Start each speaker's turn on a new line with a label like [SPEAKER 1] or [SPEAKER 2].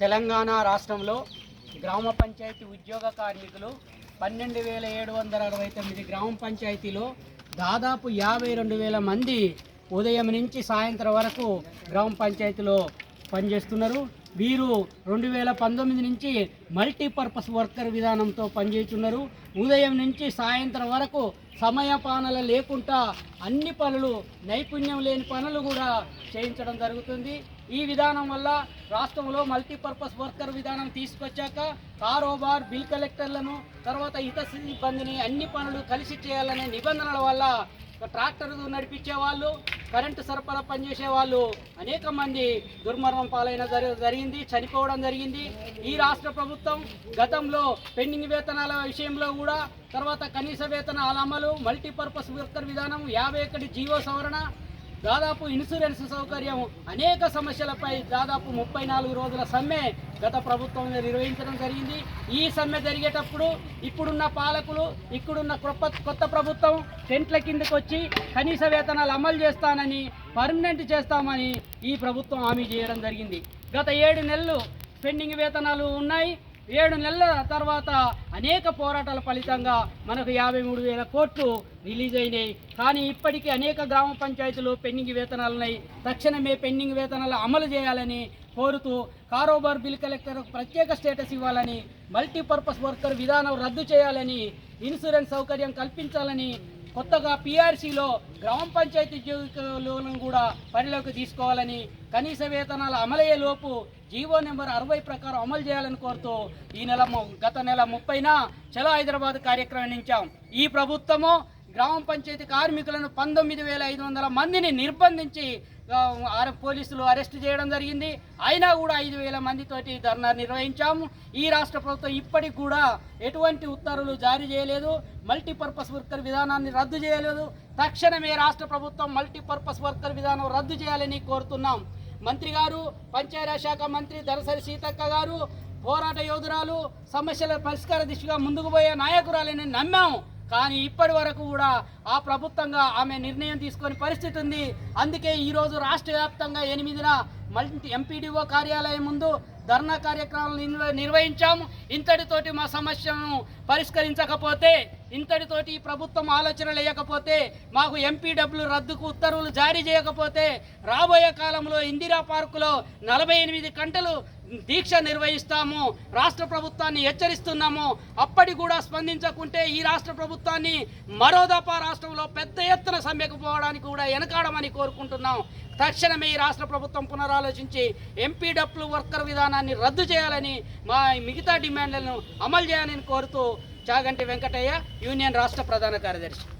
[SPEAKER 1] తెలంగాణ రాష్ట్రంలో గ్రామ పంచాయతీ ఉద్యోగ కార్మికులు పన్నెండు వేల ఏడు వందల అరవై తొమ్మిది గ్రామ పంచాయతీలో దాదాపు యాభై రెండు వేల మంది ఉదయం నుంచి సాయంత్రం వరకు గ్రామ పంచాయతీలో పనిచేస్తున్నారు. వీరు రెండు వేల పంతొమ్మిది నుంచి మల్టీపర్పస్ వర్కర్ విధానంతో పనిచేస్తున్నారు. ఉదయం నుంచి సాయంత్రం వరకు సమయపానలు లేకుండా అన్ని పనులు నైపుణ్యం లేని పనులు కూడా చేయించడం జరుగుతుంది. ఈ విధానం వల్ల రాష్ట్రంలో మల్టీపర్పస్ వర్కర్ విధానం తీసుకొచ్చాక కారోబార్ బిల్ కలెక్టర్లను తర్వాత ఇతర సిబ్బందిని అన్ని పనులు కలిసి చేయాలనే నిబంధనల వల్ల ట్రాక్టర్ నడిపించే వాళ్ళు కరెంటు సరఫరా పనిచేసే వాళ్ళు అనేక మంది దుర్మరణం పాలైన జరిగింది చనిపోవడం జరిగింది. ఈ రాష్ట్ర ప్రభుత్వం గతంలో పెండింగ్ వేతనాల విషయంలో కూడా తర్వాత కనీస వేతనాల అమలు మల్టీపర్పస్ వర్కర్ విధానం యాభై ఒకటి జీవో సవరణ దాదాపు ఇన్సూరెన్స్ సౌకర్యం అనేక సమస్యలపై దాదాపు ముప్పై నాలుగు రోజుల సమ్మె గత ప్రభుత్వం నిర్వహించడం జరిగింది. ఈ సమ్మె జరిగేటప్పుడు ఇప్పుడున్న పాలకులు ఇక్కడున్న కొత్త కొత్త ప్రభుత్వం టెంట్ల కిందకు వచ్చి కనీస వేతనాలు అమలు చేస్తానని పర్మనెంట్ చేస్తామని ఈ ప్రభుత్వం హామీ చేయడం జరిగింది. గత ఏడు నెలలు పెండింగ్ వేతనాలు ఉన్నాయి. ఏడు నెలల తర్వాత అనేక పోరాటాల ఫలితంగా మనకు యాభై మూడు వేల కోట్లు రిలీజ్ అయినాయి. కానీ ఇప్పటికీ అనేక గ్రామ పంచాయతీలు పెండింగ్ వేతనాలు ఉన్నాయి తక్షణమే పెండింగ్ వేతనాలు అమలు చేయాలని కోరుతూ కారోబార్ బిల్ కలెక్టర్ ప్రత్యేక స్టేటస్ ఇవ్వాలని మల్టీపర్పస్ వర్కర్ విధానం రద్దు చేయాలని ఇన్సూరెన్స్ సౌకర్యం కల్పించాలని కొత్తగా పీఆర్సీలో గ్రామ పంచాయతీ ఉద్యోగులను కూడా పనిలోకి తీసుకోవాలని కనీస వేతనాల అమలయ్యే లోపు జీవో నెంబర్ అరవై ప్రకారం అమలు చేయాలని కోరుతూ ఈ నెల గత నెల ముప్పైన చలో హైదరాబాద్ కార్యక్రమం నించాం. ఈ ప్రభుత్వము గ్రామ పంచాయతీ కార్మికులను పంతొమ్మిది వేల ఐదు వందల మందిని నిర్బంధించి పోలీసులు అరెస్ట్ చేయడం జరిగింది. అయినా కూడా ఐదు వేల మందితోటి ధర్నా నిర్వహించాము. ఈ రాష్ట్ర ప్రభుత్వం ఇప్పటికి కూడా ఎటువంటి ఉత్తర్వులు జారీ చేయలేదు. మల్టీపర్పస్ వర్కర్ విధానాన్ని రద్దు చేయలేదు. తక్షణమే రాష్ట్ర ప్రభుత్వం మల్టీపర్పస్ వర్కర్ విధానం రద్దు చేయాలని కోరుతున్నాం. మంత్రి గారు పంచాయతీ శాఖ మంత్రి దరసరి సీతక్క గారు పోరాట యోధురాలు సమస్యల పరిష్కార దిశగా ముందుకు పోయే నాయకురాలని నమ్మాము. కానీ ఇప్పటి వరకు కూడా ఆ ప్రభుత్వంగా ఆమె నిర్ణయం తీసుకొని పరిస్థితి ఉంది. అందుకే ఈరోజు రాష్ట్ర వ్యాప్తంగా ఎనిమిదిన మల్టీ ఎంపీడీఓ కార్యాలయం ముందు ధర్నా కార్యక్రమాలు నిర్వహించాము. ఇంతటితోటి మా సమస్యను పరిష్కరించకపోతే ఇంతటితోటి ఈ ప్రభుత్వం ఆలోచనలు లేకపోతే మాకు ఎంపీడబ్ల్యూ రద్దుకు ఉత్తర్వులు జారీ చేయకపోతే రాబోయే కాలంలో ఇందిరా పార్కులో నలభై ఎనిమిది గంటలు దీక్ష నిర్వహిస్తాము రాష్ట్ర ప్రభుత్వాన్ని హెచ్చరిస్తున్నాము. అప్పటి కూడా స్పందించకుంటే ఈ రాష్ట్ర ప్రభుత్వాన్ని మరో దఫా రాష్ట్రంలో పెద్ద ఎత్తున సమ్మెకు పోవడానికి కూడా వెనకాడమని కోరుకుంటున్నాం. తక్షణమే ఈ రాష్ట్ర ప్రభుత్వం పునరాలోచించి ఎంపీడబ్ల్యూ వర్కర్ విధానాన్ని రద్దు చేయాలని మా మిగతా డిమాండ్లను అమలు చేయాలని కోరుతూ చాగంటి వెంకటయ్య యూనియన్ రాష్ట్ర ప్రధాన కార్యదర్శి.